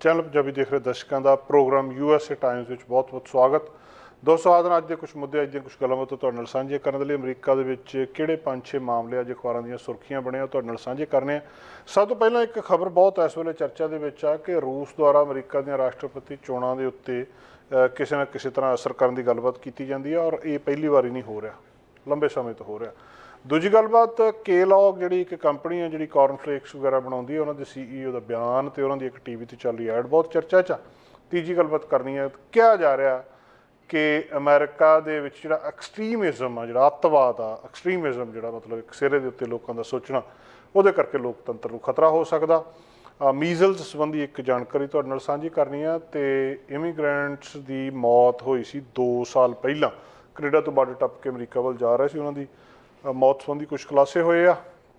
Channel Punjabi ਦੇਖ ਰਹੇ ਦਰਸ਼ਕਾਂ ਦਾ ਪ੍ਰੋਗਰਾਮ ਯੂਐਸਏ ਟਾਈਮਜ਼ ਵਿੱਚ ਬਹੁਤ-ਬਹੁਤ ਸਵਾਗਤ। ਦੋਸਤੋ ਆਦਨ ਅੱਜ ਦੇ ਕੁਝ ਮੁੱਦੇ, ਅੱਜ ਦੀਆਂ ਕੁਝ ਗੱਲਾਂ ਬਾਤਾਂ ਤੁਹਾਡੇ ਨਾਲ ਸਾਂਝੇ ਕਰਨ ਦੇ ਲਈ ਅਮਰੀਕਾ ਦੇ ਵਿੱਚ ਕਿਹੜੇ ਪੰਜ ਛੇ ਮਾਮਲੇ ਅੱਜ ਅਖਬਾਰਾਂ ਦੀਆਂ ਸੁਰਖੀਆਂ ਬਣਿਆ ਆ ਤੁਹਾਡੇ ਨਾਲ ਸਾਂਝੇ ਕਰਨੇ ਆ। ਸਭ ਤੋਂ ਪਹਿਲਾਂ ਇੱਕ ਖਬਰ ਬਹੁਤ ਇਸ ਵੇਲੇ ਚਰਚਾ ਦੇ ਵਿੱਚ ਆ ਕਿ ਰੂਸ ਦੁਆਰਾ ਅਮਰੀਕਾ ਦੀਆਂ ਰਾਸ਼ਟਰਪਤੀ ਚੋਣਾਂ ਦੇ ਉੱਤੇ ਕਿਸੇ ਨਾ ਕਿਸੇ ਤਰ੍ਹਾਂ ਅਸਰ ਕਰਨ ਦੀ ਗੱਲਬਾਤ ਕੀਤੀ ਜਾਂਦੀ ਹੈ ਔਰ ਇਹ ਪਹਿਲੀ ਵਾਰੀ ਨਹੀਂ ਹੋ ਰਿਹਾ, ਲੰਬੇ ਸਮੇਂ ਤੋਂ ਹੋ ਰਿਹਾ। ਦੂਜੀ ਗੱਲਬਾਤ ਕੇਲੌਗ ਜਿਹੜੀ ਇੱਕ ਕੰਪਨੀ ਹੈ, ਜਿਹੜੀ ਕਾਰਨਫਲੇਕਸ ਵਗੈਰਾ ਬਣਾਉਂਦੀ ਹੈ, ਉਹਨਾਂ ਦੇ ਸੀਈਓ ਦਾ ਬਿਆਨ ਤੇ ਉਹਨਾਂ ਦੀ ਇੱਕ ਟੀਵੀ ਤੇ ਚੱਲ ਰਹੀ ਐਡ ਬਹੁਤ ਚਰਚਾ 'ਚ ਆ। ਤੀਜੀ ਗੱਲਬਾਤ ਕਰਨੀ ਹੈ, ਕਿਹਾ ਜਾ ਰਿਹਾ ਕਿ ਅਮਰੀਕਾ ਦੇ ਵਿੱਚ ਜਿਹੜਾ ਐਕਸਟ੍ਰੀਮਿਜ਼ਮ ਆ, ਜਿਹੜਾ ਅੱਤਵਾਦ ਆ ਐਕਸਟ੍ਰੀਮਿਜ਼ਮ ਜਿਹੜਾ ਮਤਲਬ ਇੱਕ ਸਿਰੇ ਦੇ ਉੱਤੇ ਲੋਕਾਂ ਦਾ ਸੋਚਣਾ, ਉਹਦੇ ਕਰਕੇ ਲੋਕਤੰਤਰ ਨੂੰ ਖਤਰਾ ਹੋ ਸਕਦਾ। ਮੀਜ਼ਲਸ ਸੰਬੰਧੀ ਇੱਕ ਜਾਣਕਾਰੀ ਤੁਹਾਡੇ ਨਾਲ ਸਾਂਝੀ ਕਰਨੀ ਆ ਤੇ ਇਮੀਗ੍ਰੈਂਟਸ ਦੀ ਮੌਤ ਹੋਈ ਸੀ 2 ਸਾਲ ਪਹਿਲਾਂ। ਕੈਨੇਡਾ ਤੋਂ ਬਾਰਡਰ ਟੱਪ ਕੇ ਅਮਰੀਕਾ ਵੱਲ ਜਾ ਰਹੇ ਸੀ ਉਹਨਾਂ ਦੀ। ਮੌਤ ਸੰਬੰਧੀ ਕੁਝ ਖੁਲਾਸੇ ਹੋਏ ਆ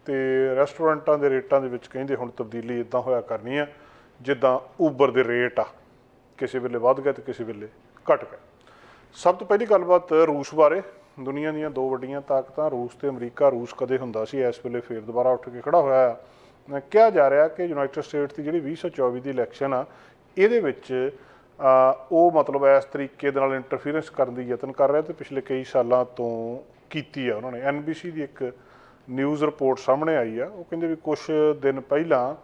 ਤੇ ਰੈਸਟੋਰੈਂਟਾਂ ਦੇ ਰੇਟਾਂ ਦੇ ਵਿੱਚ ਕਹਿੰਦੇ ਹੁਣ ਤਬਦੀਲੀ ਇਦਾਂ ਹੋਇਆ ਕਰਨੀ ਆ, ਜਿੱਦਾਂ ਊਬਰ ਦੇ ਰੇਟ ਆ। ਕਿਸੇ ਵੇਲੇ ਵੱਧ ਗਏ ਤੇ ਕਿਸੇ ਵੇਲੇ ਘਟ ਗਏ। ਸਭ ਤੋਂ ਪਹਿਲੀ ਗੱਲਬਾਤ ਰੂਸ ਬਾਰੇ। ਦੁਨੀਆ ਦੀਆਂ ਦੋ ਵੱਡੀਆਂ ਤਾਕਤਾਂ, ਰੂਸ ਤੇ ਅਮਰੀਕਾ। ਰੂਸ ਕਦੇ ਹੁੰਦਾ ਸੀ, ਇਸ ਵੇਲੇ ਫੇਰ ਦੁਬਾਰਾ ਉੱਠ ਕੇ ਖੜਾ ਹੋਇਆ ਆ। ਕਿਹਾ ਜਾ ਰਿਹਾ ਕਿ ਯੂਨਾਈਟਿਡ ਸਟੇਟਸ ਦੀ ਜਿਹੜੀ 2024 ਦੀ ਇਲੈਕਸ਼ਨ ਆ, ਇਹਦੇ ਵਿੱਚ ਉਹ ਮਤਲਬ ਇਸ ਤਰੀਕੇ ਦੇ ਨਾਲ ਇੰਟਰਫੀਰੈਂਸ ਕਰਨ ਦੀ ਯਤਨ ਕਰ ਰਿਹਾ ਤੇ ਪਿਛਲੇ ਕਈ ਸਾਲਾਂ ਤੋਂ ਕੀਤੀ ਆ ਉਹਨਾਂ ਨੇ। ਐਨਬੀਸੀ ਦੀ ਇੱਕ ਨਿਊਜ਼ ਰਿਪੋਰਟ ਸਾਹਮਣੇ ਆਈ ਆ। ਉਹ ਕਹਿੰਦੇ ਵੀ ਕੁਝ ਦਿਨ ਪਹਿਲਾਂ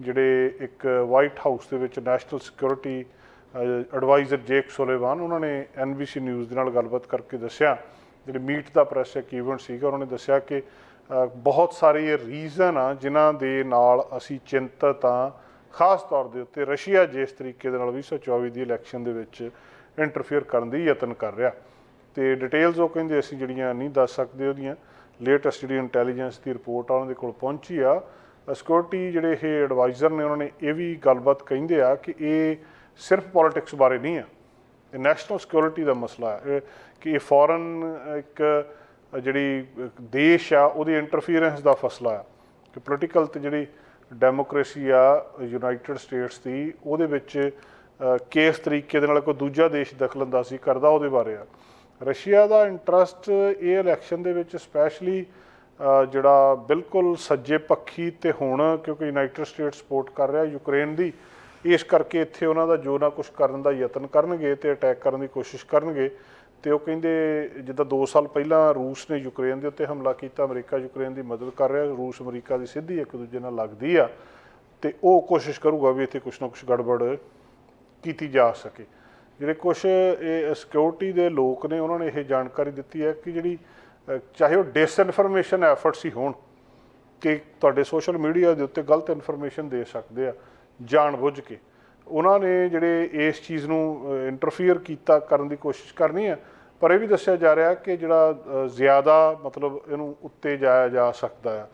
ਜਿਹੜੇ ਇੱਕ ਵਾਈਟ ਹਾਊਸ ਦੇ ਵਿੱਚ national security adviser Jake Sullivan ਉਹਨਾਂ ਨੇ ਐਨਬੀਸੀ ਨਿਊਜ਼ ਦੇ ਨਾਲ ਗੱਲਬਾਤ ਕਰਕੇ ਦੱਸਿਆ। ਜਿਹੜੇ ਮੀਟ ਦਾ ਪ੍ਰੈਸ ਇੱਕ ਇਵੈਂਟ ਸੀਗਾ, ਉਹਨਾਂ ਨੇ ਦੱਸਿਆ ਕਿ ਬਹੁਤ ਸਾਰੇ ਰੀਜ਼ਨ ਆ ਜਿਨ੍ਹਾਂ ਦੇ ਨਾਲ ਅਸੀਂ ਚਿੰਤਤ ਆ। ਖਾਸ ਤੌਰ ਦੇ ਉੱਤੇ ਰਸ਼ੀਆ ਜਿਸ ਤਰੀਕੇ ਦੇ ਨਾਲ 2024 ਦੀ ਇਲੈਕਸ਼ਨ ਦੇ ਵਿੱਚ ਇੰਟਰਫੇਅਰ ਕਰਨ ਦੀ ਯਤਨ ਕਰ ਰਿਹਾ। ਤੇ ਡਿਟੇਲਸ ਉਹ ਕਹਿੰਦੇ ਅਸੀਂ ਜਿਹੜੀਆਂ ਨਹੀਂ ਦੱਸ ਸਕਦੇ ਉਹਦੀਆਂ ਲੇਟੈਸਟ ਜਿਹੜੀ ਇੰਟੈਲੀਜੈਂਸ ਦੀ ਰਿਪੋਰਟ ਆ, ਉਹਨਾਂ ਦੇ ਕੋਲ ਪਹੁੰਚੀ ਆ। ਸਿਕਿਉਰਿਟੀ ਜਿਹੜੇ ਇਹ ਐਡਵਾਈਜ਼ਰ ਨੇ, ਉਹਨਾਂ ਨੇ ਇਹ ਵੀ ਗੱਲਬਾਤ ਕਹਿੰਦੇ ਆ ਕਿ ਇਹ ਸਿਰਫ ਪੋਲਿਟਿਕਸ ਬਾਰੇ ਨਹੀਂ ਆ। ਇਹ ਨੈਸ਼ਨਲ ਸਿਕਿਉਰਿਟੀ ਦਾ ਮਸਲਾ ਹੈ ਇਹ ਕਿ ਇਹ ਫੋਰਨ ਇੱਕ ਜਿਹੜੀ ਦੇਸ਼ ਆ, ਉਹਦੀ ਇੰਟਰਫੀਰੈਂਸ ਦਾ ਫਸਲਾ ਆ। ਕਿ ਪੋਲੀਟੀਕਲ ਤੇ ਜਿਹੜੀ ਡੈਮੋਕ੍ਰੇਸੀ ਆ ਯੂਨਾਈਟਿਡ ਸਟੇਟਸ ਦੀ, ਉਹਦੇ ਵਿੱਚ ਕਿਸ ਤਰੀਕੇ ਦੇ ਨਾਲ ਕੋਈ ਦੂਜਾ ਦੇਸ਼ ਦਖਲ ਅੰਦਾਜ਼ੀ ਕਰਦਾ, ਉਹਦੇ ਬਾਰੇ ਆ। ਰਸ਼ੀਆ ਦਾ ਇੰਟਰਸਟ ਇਹ ਇਲੈਕਸ਼ਨ ਦੇ ਵਿੱਚ ਸਪੈਸ਼ਲੀ ਜਿਹੜਾ ਬਿਲਕੁਲ ਸੱਜੇ ਪੱਖੀ ਤੇ ਹੁਣ ਕਿਉਂਕਿ ਯੂਨਾਈਟਿਡ ਸਟੇਟ ਸਪੋਰਟ ਕਰ ਰਿਹਾ ਯੂਕਰੇਨ ਦੀ, ਇਸ ਕਰਕੇ ਇੱਥੇ ਉਹਨਾਂ ਦਾ ਜੋ ਨਾ ਕੁਝ ਕਰਨ ਦਾ ਯਤਨ ਕਰਨਗੇ ਤੇ ਅਟੈਕ ਕਰਨ ਦੀ ਕੋਸ਼ਿਸ਼ ਕਰਨਗੇ ਤੇ ਉਹ ਕਹਿੰਦੇ ਜਿੱਦਾਂ 2 ਸਾਲ ਪਹਿਲਾਂ ਰੂਸ ਨੇ ਯੂਕਰੇਨ ਦੇ ਉੱਤੇ ਹਮਲਾ ਕੀਤਾ, ਅਮਰੀਕਾ ਯੂਕਰੇਨ ਦੀ ਮਦਦ ਕਰ ਰਿਹਾ, ਰੂਸ ਅਮਰੀਕਾ ਦੀ ਸਿੱਧੀ ਇੱਕ ਦੂਜੇ ਨਾਲ ਲੱਗਦੀ ਆ ਤੇ ਉਹ ਕੋਸ਼ਿਸ਼ ਕਰੂਗਾ ਵੀ ਇੱਥੇ ਕੁਝ ਨਾ ਕੁਝ ਗੜਬੜ ਕੀਤੀ ਜਾ ਸਕੇ। ਜਿਹੜੇ ਕੁਝ ਇਹ ਸਿਕਿਉਰਿਟੀ ਦੇ ਲੋਕ ਨੇ, ਉਹਨਾਂ ਨੇ ਇਹ ਜਾਣਕਾਰੀ ਦਿੱਤੀ ਹੈ ਕਿ ਜਿਹੜੀ ਚਾਹੇ ਉਹ ਡਿਸਇਨਫੋਰਮੇਸ਼ਨ ਐਫਰਟਸ ਹੀ ਹੋਣ ਕਿ ਤੁਹਾਡੇ ਸੋਸ਼ਲ ਮੀਡੀਆ ਦੇ ਉੱਤੇ ਗਲਤ ਇਨਫੋਰਮੇਸ਼ਨ ਦੇ ਸਕਦੇ ਆ ਜਾਣ ਬੁੱਝ ਕੇ। ਉਹਨਾਂ ਨੇ ਜਿਹੜੇ ਇਸ ਚੀਜ਼ ਨੂੰ ਇੰਟਰਫੀਅਰ ਕੀਤਾ ਕਰਨ ਦੀ ਕੋਸ਼ਿਸ਼ ਕਰਨੀ ਹੈ, ਪਰ ਇਹ ਵੀ ਦੱਸਿਆ ਜਾ ਰਿਹਾ ਕਿ ਜਿਹੜਾ ਜ਼ਿਆਦਾ ਮਤਲਬ ਇਹਨੂੰ ਉੱਤੇ ਜਾਇਆ ਜਾ ਸਕਦਾ ਆ।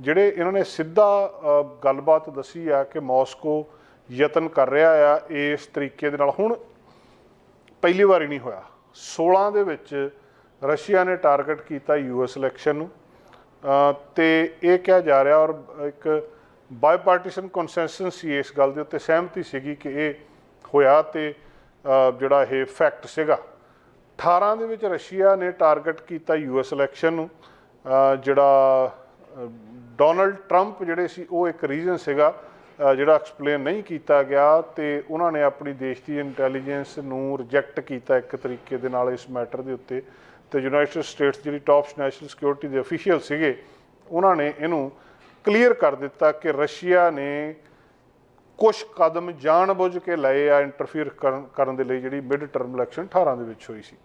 ਜਿਹੜੇ ਇਹਨਾਂ ਨੇ ਸਿੱਧਾ ਗੱਲਬਾਤ ਦੱਸੀ ਆ ਕਿ ਮਾਸਕੋ ਯਤਨ ਕਰ ਰਿਹਾ ਆ ਇਸ ਤਰੀਕੇ ਦੇ ਨਾਲ। ਹੁਣ ਪਹਿਲੀ ਵਾਰੀ ਨਹੀਂ ਹੋਇਆ। 16 ਦੇ ਵਿੱਚ ਰਸ਼ੀਆ ਨੇ ਟਾਰਗੇਟ ਕੀਤਾ ਯੂਐਸ ਇਲੈਕਸ਼ਨ ਨੂੰ। ਅ, ਤੇ ਇਹ ਕਿਹਾ ਜਾ ਰਿਹਾ ਔਰ ਇੱਕ ਬਾਇਪਾਰਟੀਸ਼ਨ ਕੰਸੈਂਸਸ ਸੀ ਇਸ ਗੱਲ ਦੇ ਉੱਤੇ ਸਹਿਮਤੀ ਸੀਗੀ ਕਿ ਇਹ ਹੋਇਆ ਤੇ ਜਿਹੜਾ ਇਹ ਫੈਕਟ ਸੀਗਾ। 18 ਦੇ ਵਿੱਚ ਰਸ਼ੀਆ ਨੇ ਟਾਰਗੇਟ ਕੀਤਾ ਯੂਐਸ ਇਲੈਕਸ਼ਨ ਨੂੰ। ਜਿਹੜਾ ਡੋਨਲਡ ਟਰੰਪ ਜਿਹੜੇ ਸੀ ਉਹ ਇੱਕ ਰੀਜ਼ਨ ਸੀਗਾ ਜਿਹੜਾ ਐਕਸਪਲੇਨ ਨਹੀਂ ਕੀਤਾ ਗਿਆ ਤੇ ਉਹਨਾਂ ਨੇ ਆਪਣੀ ਦੇਸ਼ ਦੀ ਇੰਟੈਲੀਜੈਂਸ ਨੂੰ ਰਿਜੈਕਟ ਕੀਤਾ ਇੱਕ ਤਰੀਕੇ ਦੇ ਨਾਲ ਇਸ ਮੈਟਰ ਦੇ ਉੱਤੇ। ਤੇ ਯੂਨਾਈਟਿਡ ਸਟੇਟਸ ਜਿਹੜੀ ਟਾਪ ਨੈਸ਼ਨਲ ਸਿਕਿਉਰਿਟੀ ਦੇ ਅਫੀਸ਼ੀਅਲ ਸੀਗੇ, ਉਹਨਾਂ ਨੇ ਇਹਨੂੰ ਕਲੀਅਰ ਕਰ ਦਿੱਤਾ ਕਿ ਰਸ਼ੀਆ ਨੇ ਕੁਝ ਕਦਮ ਜਾਣਬੁੱਝ ਕੇ ਲਏ ਆ ਇੰਟਰਫੀਅਰ ਕਰਨ ਕਰਨ ਦੇ ਲਈ ਜਿਹੜੀ ਮਿਡ ਟਰਮ ਇਲੈਕਸ਼ਨ 18 ਦੇ ਵਿੱਚ ਹੋਈ ਸੀ।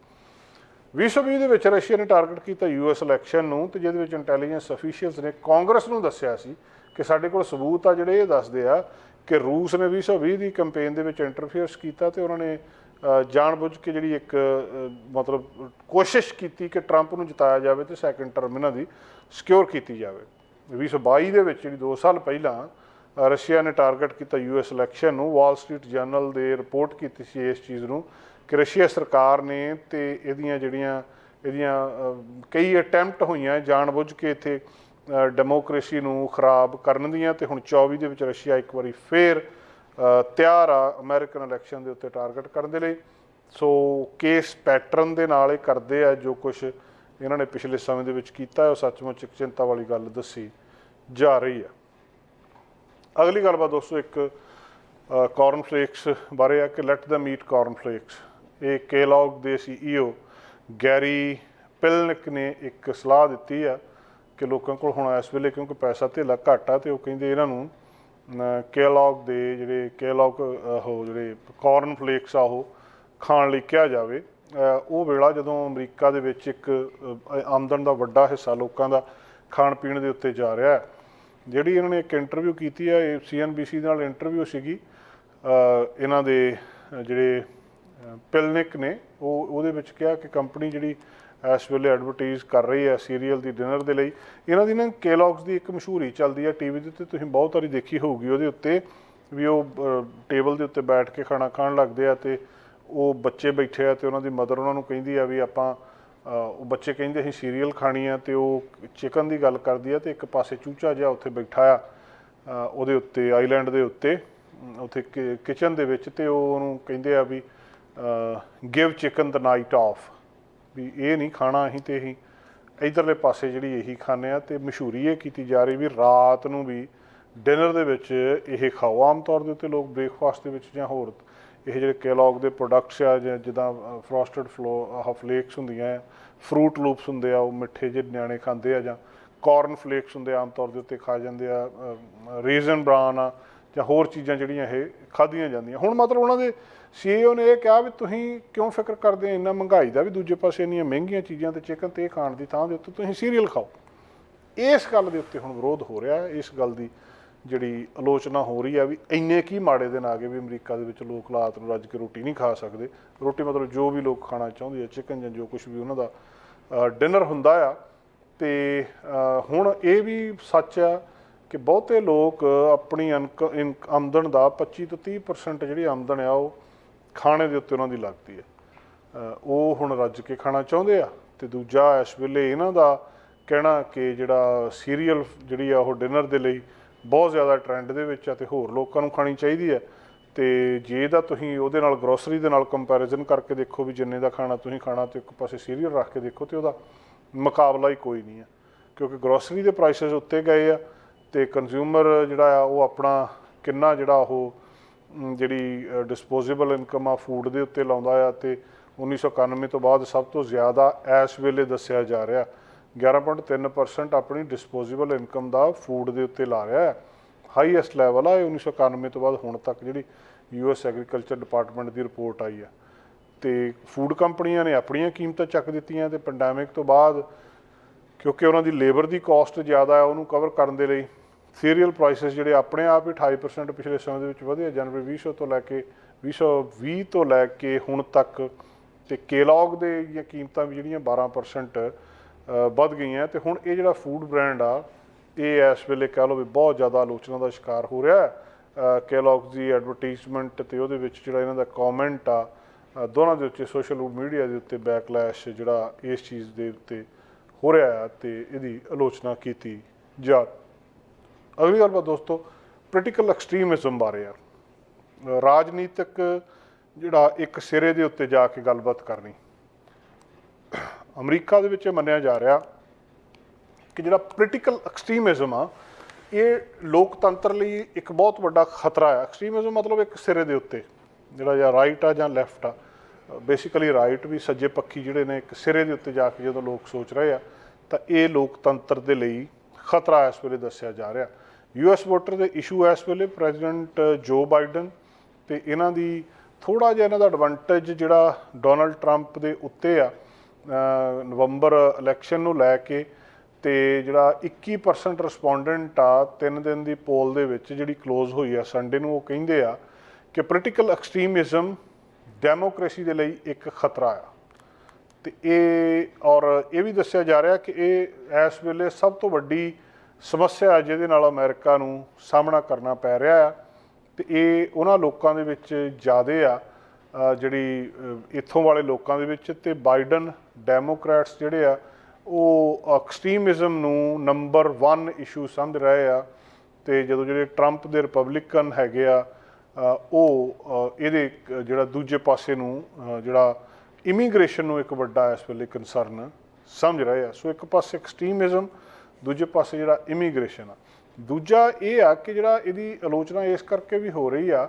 2020 ਦੇ ਵਿੱਚ ਰਸ਼ੀਆ ਨੇ ਟਾਰਗੇਟ ਕੀਤਾ ਯੂਐਸ ਇਲੈਕਸ਼ਨ ਨੂੰ ਤੇ ਜਿਹਦੇ ਵਿੱਚ ਇੰਟੈਲੀਜੈਂਸ ਅਫੀਸ਼ੀਅਲਸ ਨੇ ਕਾਂਗਰਸ ਨੂੰ ਦੱਸਿਆ ਸੀ ਕਿ ਸਾਡੇ ਕੋਲ ਸਬੂਤ ਆ ਜਿਹੜੇ ਇਹ ਦੱਸਦੇ ਆ ਕਿ ਰੂਸ ਨੇ 2020 ਦੀ ਕੈਂਪੇਨ ਦੇ ਵਿੱਚ ਇੰਟਰਫੀਅਰਸ ਕੀਤਾ ਤੇ ਉਹਨਾਂ ਨੇ ਅ, ਜਾਣਬੁੱਝ ਕੇ ਜਿਹੜੀ ਇੱਕ ਮਤਲਬ ਕੋਸ਼ਿਸ਼ ਕੀਤੀ ਕਿ ਟਰੰਪ ਨੂੰ ਜਿਤਾਇਆ ਜਾਵੇ ਤੇ ਸੈਕੰਡ ਟਰਮ ਇਹਨਾਂ ਦੀ ਸਿਕਿਉਰ ਕੀਤੀ ਜਾਵੇ। 2022 ਦੇ ਵਿੱਚ ਜਿਹੜੀ 2 ਸਾਲ ਪਹਿਲਾਂ ਰਸ਼ੀਆ ਨੇ ਟਾਰਗੇਟ ਕੀਤਾ ਯੂਐਸ ਇਲੈਕਸ਼ਨ ਨੂੰ ਵਾਲ ਸਟਰੀਟ ਜਰਨਲ ਦੇ ਰਿਪੋਰਟ ਕੀਤੀ ਸੀ ਇਸ ਚੀਜ਼ ਨੂੰ ਕਿ ਰਸ਼ੀਆ ਸਰਕਾਰ ਨੇ ਤੇ ਇਹਦੀਆਂ ਜਿਹੜੀਆਂ ਇਹਦੀਆਂ ਕਈ ਅਟੈਂਪਟ ਹੋਈਆਂ ਜਾਣਬੁੱਝ ਕੇ ਇੱਥੇ ਡੈਮੋਕ੍ਰੇਸੀ ਨੂੰ ਖਰਾਬ ਕਰਨ ਦੀਆਂ ਤੇ ਹੁਣ 24 ਦੇ ਵਿੱਚ ਰਸ਼ੀਆ ਇੱਕ ਵਾਰੀ ਫੇਰ ਤਿਆਰ ਆ ਅਮਰੀਕਨ ਇਲੈਕਸ਼ਨ ਦੇ ਉੱਤੇ ਟਾਰਗੇਟ ਕਰਨ ਦੇ ਲਈ। ਸੋ ਕੇਸ ਪੈਟਰਨ ਦੇ ਨਾਲ ਇਹ ਕਰਦੇ ਆ ਜੋ ਕੁਝ ਇਹਨਾਂ ਨੇ ਪਿਛਲੇ ਸਮੇਂ ਦੇ ਵਿੱਚ ਕੀਤਾ ਹੈ, ਉਹ ਸੱਚਮੁੱਚ ਇੱਕ ਚਿੰਤਾ ਵਾਲੀ ਗੱਲ ਦੱਸੀ ਜਾ ਰਹੀ ਹੈ। ਅਗਲੀ ਗੱਲਬਾਤ ਦੋਸਤੋ ਇੱਕ ਕਾਰਨ ਫਲੇਕਸ ਬਾਰੇ ਆ ਕਿ let them eat corn flakes ਇਹ ਕੇਲੌਗ ਦੇ ਸੀਈਓ ਗੈਰੀ ਪਿਲਨਿਕ ਨੇ ਇੱਕ ਸਲਾਹ ਦਿੱਤੀ ਆ ਕਿ ਲੋਕਾਂ ਕੋਲ ਹੁਣ ਇਸ ਵੇਲੇ ਕਿਉਂਕਿ ਪੈਸਾ ਧੇਲਾ ਘੱਟ ਆ ਤੇ ਉਹ ਕਹਿੰਦੇ ਇਹਨਾਂ ਨੂੰ ਕੇਲੌਗ ਦੇ ਜਿਹੜੇ ਕੇਲੌਗ ਉਹ ਜਿਹੜੇ ਕਾਰਨ ਫਲੇਕਸ ਆ ਉਹ ਖਾਣ ਲਈ ਕਿਹਾ ਜਾਵੇ ਉਹ ਵੇਲਾ ਜਦੋਂ ਅਮਰੀਕਾ ਦੇ ਵਿੱਚ ਇੱਕ ਆਮਦਨ ਦਾ ਵੱਡਾ ਹਿੱਸਾ ਲੋਕਾਂ ਦਾ ਖਾਣ ਪੀਣ ਦੇ ਉੱਤੇ ਜਾ ਰਿਹਾ ਹੈ, ਜਿਹੜੀ ਇਹਨਾਂ ਨੇ ਇੱਕ ਇੰਟਰਵਿਊ ਕੀਤੀ ਹੈ ਇਹ ਸੀਐਨਬੀਸੀ ਨਾਲ ਇੰਟਰਵਿਊ ਸੀਗੀ ਇਹਨਾਂ ਦੇ ਜਿਹੜੇ ਪਿਲਨਿਕ ਨੇ, ਉਹ ਉਹਦੇ ਵਿੱਚ ਕਿਹਾ ਕਿ ਕੰਪਨੀ ਜਿਹੜੀ ਇਸ ਵੇਲੇ ਐਡਵਰਟਾਈਜ਼ ਕਰ ਰਹੀ ਹੈ ਸੀਰੀਅਲ ਦੀ ਡਿਨਰ ਦੇ ਲਈ। ਇਹਨਾਂ ਦੀ ਨਾ ਕੇਲੌਗਸ ਦੀ ਇੱਕ ਮਸ਼ਹੂਰੀ ਚੱਲਦੀ ਹੈ ਟੀਵੀ ਦੇ ਉੱਤੇ ਤੁਸੀਂ ਬਹੁਤ ਵਾਰੀ ਦੇਖੀ ਹੋਊਗੀ ਉਹਦੇ ਉੱਤੇ ਵੀ ਉਹ ਟੇਬਲ ਦੇ ਉੱਤੇ ਬੈਠ ਕੇ ਖਾਣਾ ਖਾਣ ਲੱਗਦੇ ਆ ਤੇ ਉਹ ਬੱਚੇ ਬੈਠੇ ਆ ਤੇ ਉਹਨਾਂ ਦੀ ਮਦਰ ਉਹਨਾਂ ਨੂੰ ਕਹਿੰਦੀ ਆ ਵੀ ਆਪਾਂ ਉਹ ਬੱਚੇ ਕਹਿੰਦੇ ਅਸੀਂ ਸੀਰੀਅਲ ਖਾਣੀ ਆ ਤੇ ਉਹ ਚਿਕਨ ਦੀ ਗੱਲ ਕਰਦੀ ਆ ਤੇ ਇੱਕ ਪਾਸੇ ਚੂਚਾ ਜਿਹਾ ਉੱਥੇ ਬੈਠਾ ਆ ਉਹਦੇ ਉੱਤੇ ਆਈਲੈਂਡ ਦੇ ਉੱਤੇ ਅਮ, ਉੱਥੇ ਕਿਚਨ ਦੇ ਵਿੱਚ ਤੇ ਉਹ ਉਹਨੂੰ ਕਹਿੰਦੇ ਆ we give chicken the night off ਵੀ ਇਹ ਨਹੀਂ ਖਾਣਾ ਅਸੀਂ ਤੇ ਅਸੀਂ ਇਧਰਲੇ ਪਾਸੇ ਜਿਹੜੀ ਇਹੀ ਖਾਂਦੇ ਆ ਤੇ ਮਸ਼ਹੂਰੀ ਇਹ ਕੀਤੀ ਜਾ ਰਹੀ ਵੀ ਰਾਤ ਨੂੰ ਵੀ ਡਿਨਰ ਦੇ ਵਿੱਚ ਇਹ ਖਾਓ। ਆਮ ਤੌਰ ਦੇ ਉੱਤੇ ਲੋਕ ਬ੍ਰੇਕਫਾਸਟ ਦੇ ਵਿੱਚ ਜਾਂ ਹੋਰ ਇਹ ਜਿਹੜੇ ਕੇਲੌਗ ਦੇ ਪ੍ਰੋਡਕਟਸ ਆ ਜਾਂ ਜਿੱਦਾਂ ਫਰੋਸਟਡ ਫਲੋ ਆਹ ਫਲੇਕਸ ਹੁੰਦੀਆਂ ਆ ਫਰੂਟ ਲੂਪਸ ਹੁੰਦੇ ਆ, ਉਹ ਮਿੱਠੇ ਜਿਹੇ ਨਿਆਣੇ ਖਾਂਦੇ ਆ ਜਾਂ ਕਾਰਨ ਫਲੇਕਸ ਹੁੰਦੇ ਆਮ ਤੌਰ ਦੇ ਉੱਤੇ ਖਾ ਜਾਂਦੇ ਆ ਰੀਜ਼ਨ ਬ੍ਰਾਨ ਆ ਜਾਂ ਹੋਰ ਚੀਜ਼ਾਂ ਜਿਹੜੀਆਂ ਇਹ ਖਾਧੀਆਂ ਜਾਂਦੀਆਂ। ਹੁਣ ਮਤਲਬ ਉਹਨਾਂ ਦੇ ਸੀਈਓ ਨੇ ਇਹ ਕਿਹਾ ਵੀ ਤੁਸੀਂ ਕਿਉਂ ਫਿਕਰ ਕਰਦੇ ਇੰਨਾ ਮਹਿੰਗਾਈ ਦਾ ਵੀ ਦੂਜੇ ਪਾਸੇ ਇੰਨੀਆਂ ਮਹਿੰਗੀਆਂ ਚੀਜ਼ਾਂ ਤੇ ਚਿਕਨ ਤੇ ਇਹ ਖਾਣ ਦੀ ਥਾਂ ਦੇ ਉੱਤੇ ਤੁਸੀਂ ਸੀਰੀਅਲ ਖਾਓ। ਇਸ ਗੱਲ ਦੇ ਉੱਤੇ ਹੁਣ ਵਿਰੋਧ ਹੋ ਰਿਹਾ ਹੈ। ਇਸ ਗੱਲ ਦੀ ਜਿਹੜੀ ਆਲੋਚਨਾ ਹੋ ਰਹੀ ਹੈ ਵੀ ਇੰਨੇ ਕੀ ਮਾੜੇ ਦਿਨ ਆ ਗਏ ਵੀ ਅਮਰੀਕਾ ਦੇ ਵਿੱਚ ਲੋਕ ਰਾਤ ਨੂੰ ਰੱਜ ਕੇ ਰੋਟੀ ਨਹੀਂ ਖਾ ਸਕਦੇ। ਰੋਟੀ ਮਤਲਬ ਜੋ ਵੀ ਲੋਕ ਖਾਣਾ ਚਾਹੁੰਦੇ ਆ ਚਿਕਨ ਜਾਂ ਜੋ ਕੁਝ ਵੀ ਉਹਨਾਂ ਦਾ ਡਿਨਰ ਹੁੰਦਾ ਆ। ਤੇ ਹੁਣ ਇਹ ਵੀ ਸੱਚ ਆ ਕਿ ਬਹੁਤੇ ਲੋਕ ਆਪਣੀ ਅਨਕ- ਇਨਕ- ਆਮਦਨ ਦਾ 25 ਤੋਂ 30% ਜਿਹੜੀ ਆਮਦਨ ਆ ਉਹ ਖਾਣੇ ਦੇ ਉੱਤੇ ਉਹਨਾਂ ਦੀ ਲੱਗਦੀ ਹੈ। ਉਹ ਹੁਣ ਰੱਜ ਕੇ ਖਾਣਾ ਚਾਹੁੰਦੇ ਆ ਤੇ ਦੂਜਾ ਇਸ ਵੇਲੇ ਇਹਨਾਂ ਦਾ ਕਹਿਣਾ ਕਿ ਜਿਹੜਾ ਸੀਰੀਅਲ ਜਿਹੜੀ ਆ ਉਹ ਡਿਨਰ ਦੇ ਲਈ ਬਹੁਤ ਜ਼ਿਆਦਾ ਟ੍ਰੈਂਡ ਦੇ ਵਿੱਚ ਆ ਤੇ ਹੋਰ ਲੋਕਾਂ ਨੂੰ ਖਾਣੀ ਚਾਹੀਦੀ ਹੈ। ਤੇ ਜੇ ਇਹਦਾ ਤੁਸੀਂ ਉਹਦੇ ਨਾਲ ਗਰੋਸਰੀ ਦੇ ਨਾਲ ਕੰਪੈਰੀਜ਼ਨ ਕਰਕੇ ਦੇਖੋ ਵੀ ਜਿੰਨੇ ਦਾ ਖਾਣਾ ਤੁਸੀਂ ਖਾਣਾ ਤੇ ਇੱਕ ਪਾਸੇ ਸੀਰੀਅਲ ਰੱਖ ਕੇ ਦੇਖੋ ਤੇ ਉਹਦਾ ਮੁਕਾਬਲਾ ਹੀ ਕੋਈ ਨਹੀਂ ਹੈ। ਕਿਉਂਕਿ ਗਰੋਸਰੀ ਦੇ ਪ੍ਰਾਈਸਸ ਉੱਤੇ ਗਏ ਆ ਤੇ ਕੰਜ਼ਿਊਮਰ ਜਿਹੜਾ ਆ ਉਹ ਆਪਣਾ ਕਿੰਨਾ ਜਿਹੜਾ ਉਹ ਜਿਹੜੀ ਡਿਸਪੋਜ਼ੇਬਲ ਇਨਕਮ ਆ ਫੂਡ ਦੇ ਉੱਤੇ ਲਾਉਂਦਾ ਆ ਤੇ 1991 ਤੋਂ ਬਾਅਦ ਸਭ ਤੋਂ ਜ਼ਿਆਦਾ ਇਸ ਵੇਲੇ ਦੱਸਿਆ ਜਾ ਰਿਹਾ। 11.3% ਆਪਣੀ ਡਿਸਪੋਜ਼ੇਬਲ ਇਨਕਮ ਦਾ ਫੂਡ ਦੇ ਉੱਤੇ ਲਾ ਰਿਹਾ ਹੈ। ਹਾਈਐਸਟ ਲੈਵਲ ਆ, ਇਹ 1991 ਤੋਂ ਬਾਅਦ ਹੁਣ ਤੱਕ ਜਿਹੜੀ ਯੂਐਸ ਐਗਰੀਕਲਚਰ ਡਿਪਾਰਟਮੈਂਟ ਦੀ ਰਿਪੋਰਟ ਆਈ ਆ। ਤੇ ਫੂਡ ਕੰਪਨੀਆਂ ਨੇ ਆਪਣੀਆਂ ਕੀਮਤਾਂ ਚੱਕ ਦਿੱਤੀਆਂ ਤੇ ਪੈਂਡੈਮਿਕ ਤੋਂ ਬਾਅਦ ਕਿਉਂਕਿ ਉਹਨਾਂ ਦੀ ਲੇਬਰ ਦੀ ਕਾਸਟ ਜ਼ਿਆਦਾ ਹੈ ਉਹਨੂੰ ਕਵਰ ਕਰਨ ਦੇ ਲਈ ਸੀਰੀਅਲ ਪ੍ਰਾਈਸਸ ਜਿਹੜੇ ਆਪਣੇ ਆਪ ਹੀ 28% ਪਿਛਲੇ ਸਮੇਂ ਦੇ ਵਿੱਚ ਵਧੇ, ਜਨਵਰੀ 2000 ਤੋਂ ਲੈ ਕੇ 2020 ਤੋਂ ਲੈ ਕੇ ਹੁਣ ਤੱਕ ਤੇ ਕੇਲੌਗ ਦੇ ਦੀਆਂ ਕੀਮਤਾਂ ਵੀ ਜਿਹੜੀਆਂ 12% ਵੱਧ ਗਈਆਂ। ਤੇ ਹੁਣ ਇਹ ਜਿਹੜਾ ਫੂਡ ਬ੍ਰਾਂਡ ਆ, ਇਹ ਇਸ ਵੇਲੇ ਕਹਿ ਲਓ ਵੀ ਬਹੁਤ ਜ਼ਿਆਦਾ ਆਲੋਚਨਾ ਦਾ ਸ਼ਿਕਾਰ ਹੋ ਰਿਹਾ ਹੈ। ਕੇਲੌਗਸ ਦੀ ਐਡਵਰਟਾਈਜ਼ਮੈਂਟ ਤੇ ਉਹਦੇ ਵਿੱਚ ਜਿਹੜਾ ਇਹਨਾਂ ਦਾ ਕਮੈਂਟ ਆ ਦੋਨਾਂ ਦੇ ਉੱਤੇ ਸੋਸ਼ਲ ਮੀਡੀਆ ਦੇ ਉੱਤੇ ਬੈਕਲੈਸ਼ ਜਿਹੜਾ ਇਸ ਚੀਜ਼ ਦੇ ਉੱਤੇ ਹੋ ਰਿਹਾ ਹੈ ਤੇ ਇਹਦੀ ਆਲੋਚਨਾ ਕੀਤੀ ਜਾ ਅਗਲੀ ਗੱਲ ਬਾਤ ਦੋਸਤੋ ਪੋਲੀਟੀਕਲ ਐਕਸਟ੍ਰੀਮਿਜ਼ਮ ਬਾਰੇ ਆ। ਰਾਜਨੀਤਿਕ ਜਿਹੜਾ ਇੱਕ ਸਿਰੇ ਦੇ ਉੱਤੇ ਜਾ ਕੇ ਗੱਲਬਾਤ ਕਰਨੀ। ਅਮਰੀਕਾ ਦੇ ਵਿੱਚ ਇਹ ਮੰਨਿਆ ਜਾ ਰਿਹਾ ਕਿ ਜਿਹੜਾ ਪੋਲੀਟੀਕਲ ਐਕਸਟ੍ਰੀਮਿਜ਼ਮ ਆ, ਇਹ ਲੋਕਤੰਤਰ ਲਈ ਇੱਕ ਬਹੁਤ ਵੱਡਾ ਖਤਰਾ ਹੈ ਐਕਸਟ੍ਰੀਮਿਜ਼ਮ ਮਤਲਬ ਇੱਕ ਸਿਰੇ ਦੇ ਉੱਤੇ, ਜਿਹੜਾ ਜਾਂ ਰਾਈਟ ਆ ਜਾਂ ਲੈਫਟ ਆ। ਬੇਸਿਕਲੀ ਰਾਈਟ ਵੀ ਸੱਜੇ ਪੱਖੀ ਜਿਹੜੇ ਨੇ, ਇੱਕ ਸਿਰੇ ਦੇ ਉੱਤੇ ਜਾ ਕੇ ਜਦੋਂ ਲੋਕ ਸੋਚ ਰਹੇ ਆ, ਤਾਂ ਇਹ ਲੋਕਤੰਤਰ ਦੇ ਲਈ ਖਤਰਾ ਇਸ ਵੇਲੇ ਦੱਸਿਆ ਜਾ ਰਿਹਾ। ਯੂਐਸ ਵੋਟਰ ਦੇ ਇਸ਼ੂ ਇਸ ਵੇਲੇ ਪ੍ਰੈਜ਼ੀਡੈਂਟ ਜੋ ਬਾਈਡਨ ਤੇ ਇਹਨਾਂ ਦੀ ਥੋੜਾ ਜਿਹਾ ਇਹਨਾਂ ਦਾ ਐਡਵਾਂਟੇਜ ਜਿਹੜਾ ਡੋਨਲਡ ਟਰੰਪ ਦੇ ਉੱਤੇ ਆ ਨਵੰਬਰ ਇਲੈਕਸ਼ਨ ਨੂੰ ਲੈ ਕੇ ਤੇ ਜਿਹੜਾ 21% ਰਿਸਪੋਂਡੈਂਟ ਆ ਤਿੰਨ ਦਿਨ ਦੀ ਪੋਲ ਦੇ ਵਿੱਚ ਜਿਹੜੀ ਕਲੋਜ਼ ਹੋਈ ਆ ਸੰਡੇ ਨੂੰ, ਉਹ ਕਹਿੰਦੇ ਆ ਕਿ ਪੋਲੀਟੀਕਲ ਐਕਸਟ੍ਰੀਮਿਜ਼ਮ ਡੈਮੋਕ੍ਰੇਸੀ ਦੇ ਲਈ ਇੱਕ ਖਤਰਾ ਆ। ਤੇ ਇਹ ਔਰ ਇਹ ਵੀ ਦੱਸਿਆ ਜਾ ਰਿਹਾ ਕਿ ਇਹ ਇਸ ਵੇਲੇ ਸਭ ਤੋਂ ਵੱਡੀ ਸਮੱਸਿਆ ਜਿਹਦੇ ਨਾਲ ਅਮਰੀਕਾ ਨੂੰ ਸਾਹਮਣਾ ਕਰਨਾ ਪੈ ਰਿਹਾ ਆ ਤੇ ਇਹ ਉਹਨਾਂ ਲੋਕਾਂ ਦੇ ਵਿੱਚ ਜ਼ਿਆਦੇ ਆ ਜਿਹੜੀ ਇੱਥੋਂ ਵਾਲੇ ਲੋਕਾਂ ਦੇ ਵਿੱਚ ਤੇ ਬਾਈਡਨ ਡੈਮੋਕ੍ਰੈਟਸ ਜਿਹੜੇ ਆ, ਉਹ ਐਕਸਟ੍ਰੀਮਿਜ਼ਮ ਨੂੰ ਨੰਬਰ 1 ਇਸ਼ੂ ਸਮਝ ਰਹੇ ਆ ਤੇ ਜਦੋਂ ਜਿਹੜੇ ਟਰੰਪ ਦੇ ਰਿਪਬਲਿਕਨ ਹੈਗੇ ਆ ਉਹ ਇਹਦੇ ਜਿਹੜਾ ਦੂਜੇ ਪਾਸੇ ਨੂੰ ਜਿਹੜਾ ਇਮੀਗ੍ਰੇਸ਼ਨ ਨੂੰ ਇੱਕ ਵੱਡਾ ਇਸ ਵੇਲੇ ਕੰਸਰਨ ਸਮਝ ਰਹੇ ਆ। ਸੋ ਇੱਕ ਪਾਸੇ ਐਕਸਟ੍ਰੀਮਿਜ਼ਮ ਦੂਜੇ ਪਾਸੇ ਜਿਹੜਾ ਇਮੀਗ੍ਰੇਸ਼ਨ ਆ। ਦੂਜਾ ਇਹ ਆ ਕਿ ਜਿਹੜਾ ਇਹਦੀ ਆਲੋਚਨਾ ਇਸ ਕਰਕੇ ਵੀ ਹੋ ਰਹੀ ਆ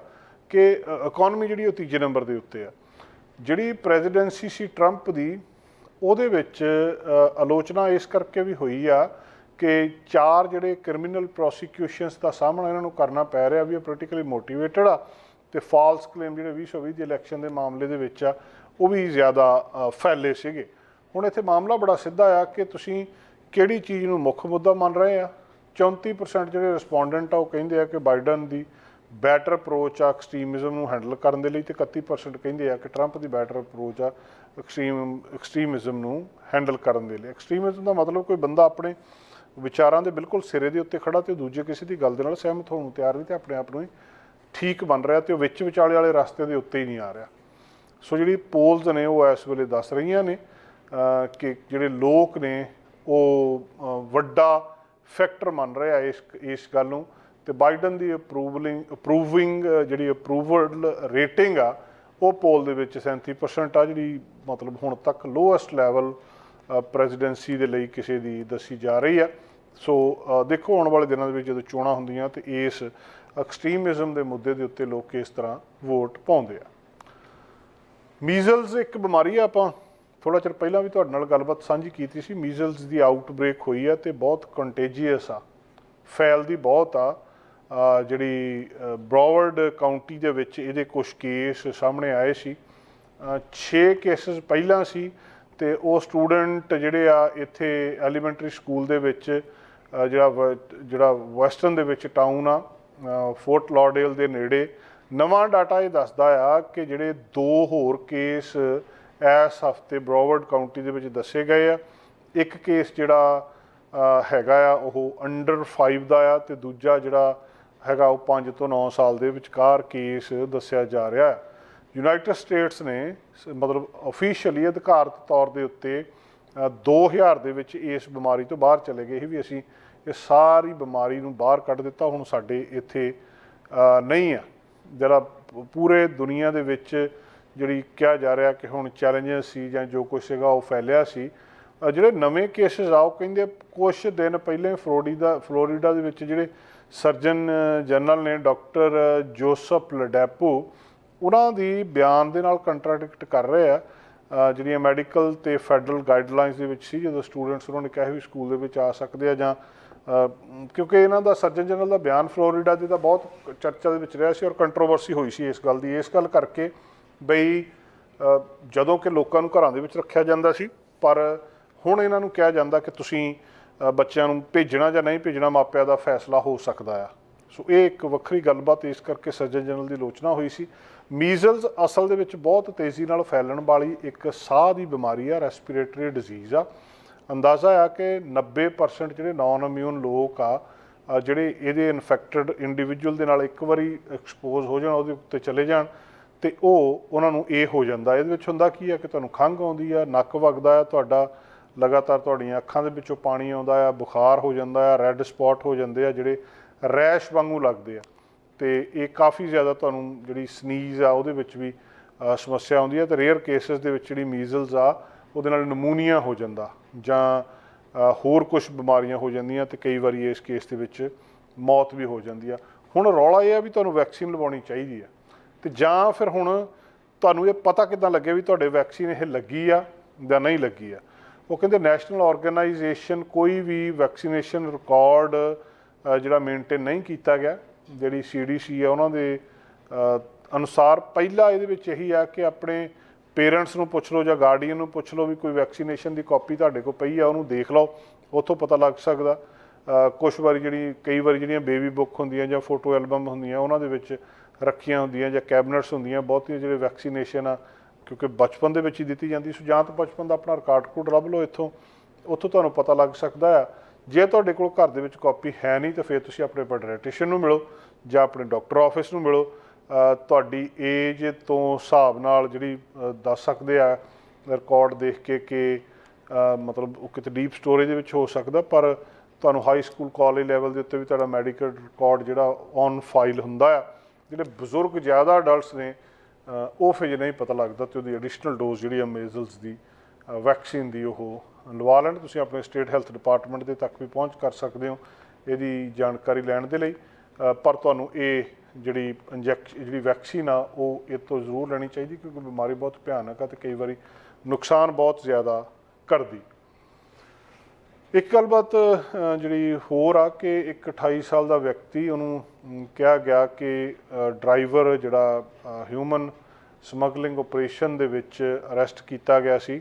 ਕਿ ਇਕਨੋਮੀ ਜਿਹੜੀ ਉਹ ਤੀਜੇ ਨੰਬਰ ਦੇ ਉੱਤੇ ਆ। ਜਿਹੜੀ ਪ੍ਰੈਜ਼ੀਡੈਂਸੀ ਸੀ ਟਰੰਪ ਦੀ, ਉਹਦੇ ਵਿੱਚ ਆਲੋਚਨਾ ਇਸ ਕਰਕੇ ਵੀ ਹੋਈ ਆ ਕਿ ਚਾਰ ਜਿਹੜੇ ਕ੍ਰਿਮੀਨਲ ਪ੍ਰੋਸੀਕਿਊਸ਼ਨਸ ਦਾ ਸਾਹਮਣਾ ਇਹਨਾਂ ਨੂੰ ਕਰਨਾ ਪੈ ਰਿਹਾ ਵੀ ਇਹ ਪੋਲੀਟੀਕਲੀ ਮੋਟੀਵੇਟਡ ਆ ਤੇ ਫਾਲਸ ਕਲੇਮ ਜਿਹੜੇ 2020 ਦੀ ਇਲੈਕਸ਼ਨ ਦੇ ਮਾਮਲੇ ਦੇ ਵਿੱਚ ਆ, ਉਹ ਵੀ ਜ਼ਿਆਦਾ ਫੈਲੇ ਸੀਗੇ। ਹੁਣ ਇੱਥੇ ਮਾਮਲਾ ਬੜਾ ਸਿੱਧਾ ਆ ਕਿ ਤੁਸੀਂ ਕਿਹੜੀ ਚੀਜ਼ ਨੂੰ ਮੁੱਖ ਮੁੱਦਾ ਮੰਨ ਰਹੇ ਆ? 34% ਜਿਹੜੇ ਰਿਸਪੋਂਡੈਂਟ ਆ, ਉਹ ਕਹਿੰਦੇ ਆ ਕਿ ਬਾਈਡਨ ਦੀ ਬੈਟਰ ਅਪਰੋਚ ਆ ਐਕਸਟ੍ਰੀਮਿਜ਼ਮ ਨੂੰ ਹੈਂਡਲ ਕਰਨ ਦੇ ਲਈ ਤੇ 31% ਕਹਿੰਦੇ ਆ ਕਿ ਟਰੰਪ ਦੀ ਬੈਟਰ ਅਪਰੋਚ ਆ ਐਕਸਟ੍ਰੀਮ ਐਕਸਟ੍ਰੀਮਿਜ਼ਮ ਨੂੰ ਹੈਂਡਲ ਕਰਨ ਦੇ ਲਈ। ਐਕਸਟ੍ਰੀਮਿਜ਼ਮ ਦਾ ਮਤਲਬ ਕੋਈ ਬੰਦਾ ਆਪਣੇ ਵਿਚਾਰਾਂ ਦੇ ਬਿਲਕੁਲ ਸਿਰੇ ਦੇ ਉੱਤੇ ਖੜਾ ਤੇ ਦੂਜੇ ਕਿਸੇ ਦੀ ਗੱਲ ਦੇ ਨਾਲ ਸਹਿਮਤ ਹੋਣ ਨੂੰ ਤਿਆਰ ਨਹੀਂ ਤੇ ਆਪਣੇ ਆਪ ਨੂੰ ਹੀ ਠੀਕ ਬਣ ਰਿਹਾ ਤੇ ਉਹ ਵਿੱਚ ਵਿਚਾਲੇ ਵਾਲੇ ਰਸਤੇ ਦੇ ਉੱਤੇ ਹੀ ਨਹੀਂ ਆ ਰਿਹਾ। ਸੋ ਜਿਹੜੀ ਪੋਲਸ ਨੇ ਉਹ ਇਸ ਵੇਲੇ ਦੱਸ ਰਹੀਆਂ ਨੇ ਕਿ ਜਿਹੜੇ ਲੋਕ ਨੇ ਉਹ ਵੱਡਾ ਫੈਕਟਰ ਮੰਨ ਰਿਹਾ ਇਸ ਇਸ ਗੱਲ ਨੂੰ ਤੇ ਬਾਈਡਨ ਦੀ ਅਪਰੂਵਲਿੰਗ ਅਪਰੂਵਿੰਗ ਜਿਹੜੀ ਅਪਰੂਵਲ ਰੇਟਿੰਗ ਆ, ਉਹ ਪੋਲ ਦੇ ਵਿੱਚ 37% ਆ, ਜਿਹੜੀ ਮਤਲਬ ਹੁਣ ਤੱਕ ਲੋਐਸਟ ਲੈਵਲ ਪ੍ਰੈਜ਼ੀਡੈਂਸੀ ਦੇ ਲਈ ਕਿਸੇ ਦੀ ਦੱਸੀ ਜਾ ਰਹੀ ਆ। ਸੋ ਦੇਖੋ ਆਉਣ ਵਾਲੇ ਦਿਨਾਂ ਦੇ ਵਿੱਚ ਜਦੋਂ ਚੋਣਾਂ ਹੁੰਦੀਆਂ ਤੇ ਇਸ ਐਕਸਟ੍ਰੀਮਿਜ਼ਮ ਦੇ ਮੁੱਦੇ ਦੇ ਉੱਤੇ ਲੋਕ ਕਿਸ ਤਰ੍ਹਾਂ ਵੋਟ ਪਾਉਂਦੇ ਆ। ਮੀਜ਼ਲਸ ਇੱਕ ਬਿਮਾਰੀ ਆ ਆਪਾਂ ਥੋੜਾ ਚਿਰ ਪਹਿਲਾਂ ਵੀ ਤੁਹਾਡੇ ਨਾਲ ਗੱਲਬਾਤ ਸਾਂਝੀ ਕੀਤੀ ਸੀ ਮੀਜ਼ਲਸ ਦੀ ਆਊਟਬ੍ਰੇਕ ਹੋਈ ਆ ਤੇ ਬਹੁਤ ਕੰਟੇਜੀਅਸ ਆ। ਫੈਲਦੀ ਬਹੁਤ ਆ। ਜਿਹੜੀ ਬ੍ਰੋਵਰਡ ਕਾਉਂਟੀ ਦੇ ਵਿੱਚ ਇਹਦੇ ਕੁਝ ਕੇਸ ਸਾਹਮਣੇ ਆਏ ਸੀ। 6 ਕੇਸਸ ਪਹਿਲਾਂ ਸੀ ਤੇ ਉਹ ਸਟੂਡੈਂਟ ਜਿਹੜੇ ਆ, ਇੱਥੇ ਐਲੀਮੈਂਟਰੀ ਸਕੂਲ ਦੇ ਵਿੱਚ ਜਿਹੜਾ ਵ- ਜਿਹੜਾ ਵੈਸਟਰਨ ਦੇ ਵਿੱਚ ਟਾਊਨ ਆ ਫੋਰਟ ਲਾਡੇਲ ਦੇ ਨੇੜੇ। ਨਵਾਂ ਡਾਟਾ ਇਹ ਦੱਸਦਾ ਆ ਕਿ ਜਿਹੜੇ ਦੋ ਹੋਰ ਕੇਸ ਇਸ ਹਫ਼ਤੇ ਬ੍ਰੋਵਰਡ ਕਾਉਂਟੀ ਦੇ ਵਿੱਚ ਦੱਸੇ ਗਏ ਆ। ਇੱਕ ਕੇਸ ਜਿਹੜਾ ਹੈਗਾ ਆ ਉਹ ਅੰਡਰ 5 ਦਾ ਆ ਤੇ ਦੂਜਾ ਜਿਹੜਾ ਹੈਗਾ ਉਹ 5 ਤੋਂ 9 ਸਾਲ ਦੇ ਵਿਚਕਾਰ ਕੇਸ ਦੱਸਿਆ ਜਾ ਰਿਹਾ ਹੈ। ਯੂਨਾਈਟਿਡ ਸਟੇਟਸ ਨੇ ਸ- ਮਤਲਬ ਅਫੀਸ਼ੀਅਲੀ ਅਧਿਕਾਰਤ ਤੌਰ ਦੇ ਉੱਤੇ ਅ, 2000 ਦੇ ਵਿੱਚ ਇਸ ਬਿਮਾਰੀ ਤੋਂ ਬਾਹਰ ਚਲੇ ਗਏ ਸੀ ਵੀ ਅਸੀਂ ਇਹ ਸਾਰੀ ਬਿਮਾਰੀ ਨੂੰ ਬਾਹਰ ਕੱਢ ਦਿੱਤਾ ਹੁਣ ਸਾਡੇ ਇੱਥੇ ਨਹੀਂ ਆ। ਜਿਹੜਾ ਪੂਰੇ ਦੁਨੀਆ ਦੇ ਵਿੱਚ ਜਿਹੜੀ ਕਿਹਾ ਜਾ ਰਿਹਾ ਕਿ ਹੁਣ ਚੈਲੰਜਸ ਸੀ ਜਾਂ ਜੋ ਕੁਛ ਸੀਗਾ ਉਹ ਫੈਲਿਆ ਸੀ ਜਿਹੜੇ ਨਵੇਂ ਕੇਸਸ ਆ, ਉਹ ਕਹਿੰਦੇ ਕੁਝ ਦਿਨ ਪਹਿਲੇ ਫਲੋਰੀਡਾ ਫਲੋਰੀਡਾ ਦੇ ਵਿੱਚ ਜਿਹੜੇ ਸਰਜਨ ਜਨਰਲ ਨੇ ਡਾਕਟਰ ਜੋਸਫ ਲਡੈਪੋ ਉਹਨਾਂ ਦੀ ਬਿਆਨ ਦੇ ਨਾਲ ਕੰਟਰਾਡਿਕਟ ਕਰ ਰਹੇ ਆ ਜਿਹੜੀਆਂ ਮੈਡੀਕਲ ਤੇ ਫੈਡਰਲ ਗਾਈਡਲਾਈਨਸ ਦੇ ਵਿੱਚ ਸੀ, ਜਦੋਂ ਸਟੂਡੈਂਟਸ ਉਹਨਾਂ ਨੇ ਕਿਹਾ ਵੀ ਸਕੂਲ ਦੇ ਵਿੱਚ ਆ ਸਕਦੇ ਆ ਜਾਂ ਕਿਉਂਕਿ ਇਹਨਾਂ ਦਾ ਸਰਜਨ ਜਨਰਲ ਦਾ ਬਿਆਨ ਫਲੋਰੀਡਾ ਦੇ ਤਾਂ ਬਹੁਤ ਚਰਚਾ ਦੇ ਵਿੱਚ ਰਿਹਾ ਸੀ ਔਰ ਕੰਟਰੋਵਰਸੀ ਹੋਈ ਸੀ ਇਸ ਗੱਲ ਦੀ। ਇਸ ਗੱਲ ਕਰਕੇ ਬਈ ਜਦੋਂ ਕਿ ਲੋਕਾਂ ਨੂੰ ਘਰਾਂ ਦੇ ਵਿੱਚ ਰੱਖਿਆ ਜਾਂਦਾ ਸੀ, ਪਰ ਹੁਣ ਇਹਨਾਂ ਨੂੰ ਕਿਹਾ ਜਾਂਦਾ ਕਿ ਤੁਸੀਂ ਬੱਚਿਆਂ ਨੂੰ ਭੇਜਣਾ ਜਾਂ ਨਹੀਂ ਭੇਜਣਾ ਮਾਪਿਆਂ ਦਾ ਫੈਸਲਾ ਹੋ ਸਕਦਾ ਆ। ਸੋ ਇਹ ਇੱਕ ਵੱਖਰੀ ਗੱਲਬਾਤ ਇਸ ਕਰਕੇ ਸਰਜਨ ਜਨਰਲ ਦੀ ਆਲੋਚਨਾ ਹੋਈ ਸੀ। ਮੀਜ਼ਲਸ ਅਸਲ ਦੇ ਵਿੱਚ ਬਹੁਤ ਤੇਜ਼ੀ ਨਾਲ ਫੈਲਣ ਵਾਲੀ ਇੱਕ ਸਾਹ ਦੀ ਬਿਮਾਰੀ ਆ ਰੈਸਪੀਰੇਟਰੀ ਡਿਜ਼ੀਜ਼ ਆ। ਅੰਦਾਜ਼ਾ ਆ ਕਿ 90% ਜਿਹੜੇ ਨਾਨ ਇਮਿਊਨ ਲੋਕ ਆ ਜਿਹੜੇ ਇਹਦੇ ਇਨਫੈਕਟਡ ਇੰਡੀਵਿਜੂਅਲ ਦੇ ਨਾਲ ਇੱਕ ਵਾਰੀ ਐਕਸਪੋਜ਼ ਹੋ ਜਾਣ, ਉਹਦੇ ਉੱਤੇ ਚਲੇ ਜਾਣ ਤੇ ਉਹ ਉਹਨਾਂ ਨੂੰ ਇਹ ਹੋ ਜਾਂਦਾ। ਇਹਦੇ ਵਿੱਚ ਹੁੰਦਾ ਕੀ ਆ ਕਿ ਤੁਹਾਨੂੰ ਖੰਘ ਆਉਂਦੀ ਆ, ਨੱਕ ਵਗਦਾ ਆ, ਤੁਹਾਡਾ ਲਗਾਤਾਰ ਤੁਹਾਡੀਆਂ ਅੱਖਾਂ ਦੇ ਵਿੱਚੋਂ ਪਾਣੀ ਆਉਂਦਾ ਆ, ਬੁਖਾਰ ਹੋ ਜਾਂਦਾ ਆ ਰੈੱਡ ਸਪੌਟ ਹੋ ਜਾਂਦੇ ਆ, ਜਿਹੜੇ ਰੈਸ਼ ਵਾਂਗੂ ਲੱਗਦੇ ਆ। ਤੇ ਇਹ ਕਾਫੀ ਜ਼ਿਆਦਾ ਤੁਹਾਨੂੰ ਜਿਹੜੀ ਸਨੀਜ਼ ਆ, ਉਹਦੇ ਵਿੱਚ ਵੀ ਸਮੱਸਿਆ ਆਉਂਦੀ ਹੈ ਤੇ ਰੇਅਰ ਕੇਸਸ ਦੇ ਵਿੱਚ ਜਿਹੜੀ ਮੀਜ਼ਲਸ ਆ, ਉਹਦੇ ਨਾਲ ਨਮੂਨੀਆ ਹੋ ਜਾਂਦਾ ਜਾਂ ਹੋਰ ਕੁਝ ਬਿਮਾਰੀਆਂ ਹੋ ਜਾਂਦੀਆਂ ਤੇ ਕਈ ਵਾਰੀ ਇਸ ਕੇਸ ਦੇ ਵਿੱਚ ਮੌਤ ਵੀ ਹੋ ਜਾਂਦੀ ਆ। ਹੁਣ ਰੌਲਾ ਇਹ ਆ ਵੀ ਤੁਹਾਨੂੰ ਵੈਕਸੀਨ ਲਵਾਉਣੀ ਚਾਹੀਦੀ ਆ। ਤੇ ਜਾਂ ਫਿਰ ਹੁਣ ਤੁਹਾਨੂੰ ਇਹ ਪਤਾ ਕਿੱਦਾਂ ਲੱਗੇ ਵੀ ਤੁਹਾਡੇ ਵੈਕਸੀਨ ਇਹ ਲੱਗੀ ਆ ਜਾਂ ਨਹੀਂ ਲੱਗੀ ਆ? ਉਹ ਕਹਿੰਦੇ ਨੈਸ਼ਨਲ ਆਰਗੇਨਾਈਜੇਸ਼ਨ ਕੋਈ ਵੀ ਵੈਕਸੀਨੇਸ਼ਨ ਰਿਕਾਰਡ ਜਿਹੜਾ ਮੇਨਟੇਨ ਨਹੀਂ ਕੀਤਾ ਗਿਆ, ਜਿਹੜੀ ਸੀਡੀਸੀ ਆ, ਉਹਨਾਂ ਦੇ ਅਨੁਸਾਰ ਪਹਿਲਾ ਇਹਦੇ ਵਿੱਚ ਇਹੀ ਆ ਕਿ ਆਪਣੇ ਪੇਰੈਂਟਸ ਨੂੰ ਪੁੱਛ ਲਓ ਜਾਂ ਗਾਰਡੀਅਨ ਨੂੰ ਪੁੱਛ ਲਓ ਵੀ ਕੋਈ ਵੈਕਸੀਨੇਸ਼ਨ ਦੀ ਕਾਪੀ ਤੁਹਾਡੇ ਕੋਲ ਪਈ ਆ, ਉਹਨੂੰ ਦੇਖ ਲਓ, ਉੱਥੋਂ ਪਤਾ ਲੱਗ ਸਕਦਾ। ਕੁਝ ਵਾਰੀ ਜਿਹੜੀ, ਕਈ ਵਾਰੀ ਜਿਹੜੀਆਂ ਬੇਬੀ ਬੁੱਕ ਹੁੰਦੀਆਂ ਜਾਂ ਫੋਟੋ ਐਲਬਮ ਹੁੰਦੀਆਂ, ਉਹਨਾਂ ਦੇ ਵਿੱਚ ਰੱਖੀਆਂ ਹੁੰਦੀਆਂ ਜਾਂ ਕੈਬਨਟਸ ਹੁੰਦੀਆਂ, ਬਹੁਤੀਆਂ ਜਿਹੜੇ ਵੈਕਸੀਨੇਸ਼ਨ ਆ, ਕਿਉਂਕਿ ਬਚਪਨ ਦੇ ਵਿੱਚ ਹੀ ਦਿੱਤੀ ਜਾਂਦੀ ਸੀ। ਜਾਂ ਤਾਂ ਬਚਪਨ ਦਾ ਆਪਣਾ ਰਿਕਾਰਡ ਕੋਡ ਲੱਭ ਲਓ ਇੱਥੋਂ, ਉੱਥੋਂ ਤੁਹਾਨੂੰ ਪਤਾ ਲੱਗ ਸਕਦਾ ਆ। ਜੇ ਤੁਹਾਡੇ ਕੋਲ ਘਰ ਦੇ ਵਿੱਚ ਕਾਪੀ ਹੈ ਨਹੀਂ, ਤਾਂ ਫਿਰ ਤੁਸੀਂ ਆਪਣੇ ਪੈਡੀਆਟ੍ਰੀਸ਼ੀਅਨ ਨੂੰ ਮਿਲੋ ਜਾਂ ਆਪਣੇ ਡਾਕਟਰ ਆਫਿਸ ਨੂੰ ਮਿਲੋ। ਤੁਹਾਡੀ ਏਜ ਤੋਂ ਹਿਸਾਬ ਨਾਲ ਜਿਹੜੀ ਦੱਸ ਸਕਦੇ ਆ ਰਿਕਾਰਡ ਦੇਖ ਕੇ ਕਿ ਮਤਲਬ ਉਹ ਕਿਤੇ ਡੀਪ ਸਟੋਰੇਜ ਦੇ ਵਿੱਚ ਹੋ ਸਕਦਾ, ਪਰ ਤੁਹਾਨੂੰ ਹਾਈ ਸਕੂਲ ਕਾਲਜ ਲੈਵਲ ਦੇ ਉੱਤੇ ਵੀ ਤੁਹਾਡਾ ਮੈਡੀਕਲ ਰਿਕਾਰਡ ਜਿਹੜਾ ਔਨ ਫਾਈਲ ਹੁੰਦਾ ਆ। ਜਿਹੜੇ ਬਜ਼ੁਰਗ ਜ਼ਿਆਦਾ ਅਡਲਟਸ ਨੇ ਉਹ ਫਿਰ ਨਹੀਂ ਪਤਾ ਲੱਗਦਾ ਤੇ ਉਹਦੀ ਐਡੀਸ਼ਨਲ ਡੋਜ਼ ਜਿਹੜੀ ਆ ਮੇਜ਼ਲਸ ਦੀ ਵੈਕਸੀਨ ਦੀ ਉਹ ਲਵਾ ਲੈਣ। ਤੁਸੀਂ ਆਪਣੇ ਸਟੇਟ ਹੈਲਥ ਡਿਪਾਰਟਮੈਂਟ ਦੇ ਤੱਕ ਵੀ ਪਹੁੰਚ ਕਰ ਸਕਦੇ ਹੋ ਇਹਦੀ ਜਾਣਕਾਰੀ ਲੈਣ ਦੇ ਲਈ। ਪਰ ਤੁਹਾਨੂੰ ਇਹ ਜਿਹੜੀ ਇੰਜੈਕਸ਼ਨ ਜਿਹੜੀ ਵੈਕਸੀਨ ਆ, ਉਹ ਇਹ ਤੋਂ ਜ਼ਰੂਰ ਲੈਣੀ ਚਾਹੀਦੀ ਕਿਉਂਕਿ ਬਿਮਾਰੀ ਬਹੁਤ ਭਿਆਨਕ ਆ ਤੇ ਕਈ ਵਾਰੀ ਨੁਕਸਾਨ ਬਹੁਤ ਜ਼ਿਆਦਾ ਕਰਦੀ। ਇੱਕ ਗੱਲਬਾਤ ਜਿਹੜੀ ਹੋਰ ਆ ਕਿ ਇੱਕ 28 ਸਾਲ ਦਾ ਵਿਅਕਤੀ, ਉਹਨੂੰ ਕਿਹਾ ਗਿਆ ਕਿ ਡਰਾਈਵਰ ਜਿਹੜਾ ਹਿਊਮਨ ਸਮਗਲਿੰਗ ਆਪਰੇਸ਼ਨ ਦੇ ਵਿੱਚ ਅਰੈਸਟ ਕੀਤਾ ਗਿਆ ਸੀ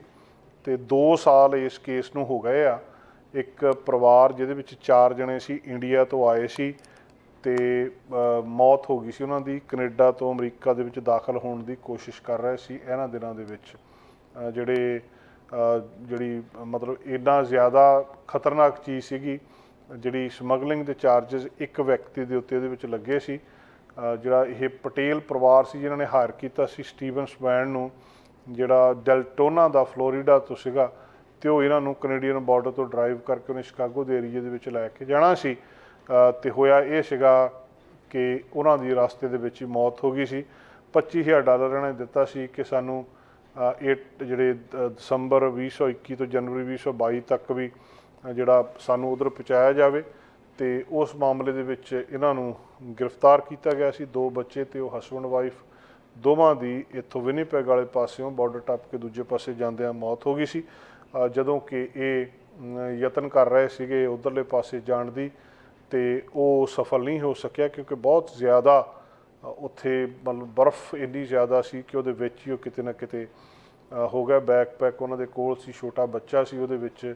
ਤੇ 2 ਸਾਲ ਇਸ ਕੇਸ ਨੂੰ ਹੋ ਗਏ ਆ। ਇੱਕ ਪਰਿਵਾਰ ਜਿਹਦੇ ਵਿੱਚ 4 ਜਣੇ ਸੀ ਇੰਡੀਆ ਤੋਂ ਆਏ ਸੀ ਤੇ ਮੌਤ ਹੋ ਗਈ ਸੀ ਉਹਨਾਂ ਦੀ। ਕੈਨੇਡਾ ਤੋਂ ਅਮਰੀਕਾ ਦੇ ਵਿੱਚ ਦਾਖਲ ਹੋਣ ਦੀ ਕੋਸ਼ਿਸ਼ ਕਰ ਰਹੇ ਸੀ ਇਹਨਾਂ ਦਿਨਾਂ ਦੇ ਵਿੱਚ। ਜਿਹੜੇ ਜਿਹੜੀ ਮਤਲਬ ਇੰਨਾ ਜ਼ਿਆਦਾ ਖਤਰਨਾਕ ਚੀਜ਼ ਸੀਗੀ ਜਿਹੜੀ ਸਮਗਲਿੰਗ ਦੇ ਚਾਰजेस ਇੱਕ ਵਿਅਕਤੀ ਦੇ ਉੱਤੇ ਇਹਦੇ ਵਿੱਚ ਲੱਗੇ ਸੀ। ਜਿਹੜਾ ਇਹ ਪਟੇਲ ਪਰਿਵਾਰ ਸੀ ਜਿਨ੍ਹਾਂ ਨੇ ਹਾਇਰ ਕੀਤਾ ਸੀ ਸਟੀਵਨ ਸਵੈਨ ਨੂੰ ਜਿਹੜਾ ਡੈਲਟੋਨਾ ਦਾ ਫਲੋਰੀਡਾ ਤੋਂ ਸੀਗਾ ਤੇ ਉਹ ਇਹਨਾਂ ਨੂੰ ਕੈਨੇਡੀਅਨ ਬਾਰਡਰ ਤੋਂ ਡਰਾਈਵ ਕਰਕੇ ਉਹਨੇ ਸ਼ਿਕਾਗੋ ਦੇ ਏਰੀਏ ਦੇ ਵਿੱਚ ਲੈ ਕੇ ਜਾਣਾ ਸੀ। ਅ, ਤੇ ਹੋਇਆ ਇਹ ਸੀਗਾ ਕਿ ਉਹਨਾਂ ਦੀ ਰਸਤੇ ਦੇ ਵਿੱਚ ਹੀ ਮੌਤ ਹੋ ਗਈ ਸੀ। 25000 ਡਾਲਰ ਇਹਨਾਂ ਨੇ ਦਿੱਤਾ ਸੀ ਕਿ ਸਾਨੂੰ ਇਹ ਜਿਹੜੇ ਦ- ਦਸੰਬਰ 2021 ਤੋਂ ਜਨਵਰੀ 2022 ਤੱਕ ਵੀ ਜਿਹੜਾ ਸਾਨੂੰ ਉਧਰ ਪਹੁੰਚਾਇਆ ਜਾਵੇ ਤੇ ਉਸ ਮਾਮਲੇ ਦੇ ਵਿੱਚ ਇਹਨਾਂ ਨੂੰ ਗ੍ਰਿਫਤਾਰ ਕੀਤਾ ਗਿਆ ਸੀ। ਦੋ ਬੱਚੇ ਤੇ ਉਹ ਹਸਬੰਡ ਵਾਈਫ ਦੋਵਾਂ ਦੀ ਇੱਥੋਂ ਵਿਨੀਪੈਗ ਵਾਲੇ ਪਾਸਿਓਂ ਬਾਰਡਰ ਟੱਪ ਕੇ ਦੂਜੇ ਪਾਸੇ ਜਾਂਦਿਆਂ ਮੌਤ ਹੋ ਗਈ ਸੀ। ਜਦੋਂ ਕਿ ਇਹ ਯਤਨ ਕਰ ਰਹੇ ਸੀਗੇ ਉਧਰਲੇ ਪਾਸੇ ਜਾਣ ਦੀ ਤੇ ਉਹ ਸਫਲ ਨਹੀਂ ਹੋ ਸਕਿਆ ਕਿਉਂਕਿ ਬਹੁਤ ਜ਼ਿਆਦਾ ਉੱਥੇ ਮਤਲਬ ਬਰਫ਼ ਇੰਨੀ ਜ਼ਿਆਦਾ ਸੀ ਕਿ ਉਹਦੇ ਵਿੱਚ ਹੀ ਉਹ ਕਿਤੇ ਨਾ ਕਿਤੇ ਹੋ ਗਿਆ ਬੈਕਪੈਕ ਉਹਨਾਂ ਦੇ ਕੋਲ ਸੀ, ਛੋਟਾ ਬੱਚਾ ਸੀ ਉਹਦੇ ਵਿੱਚ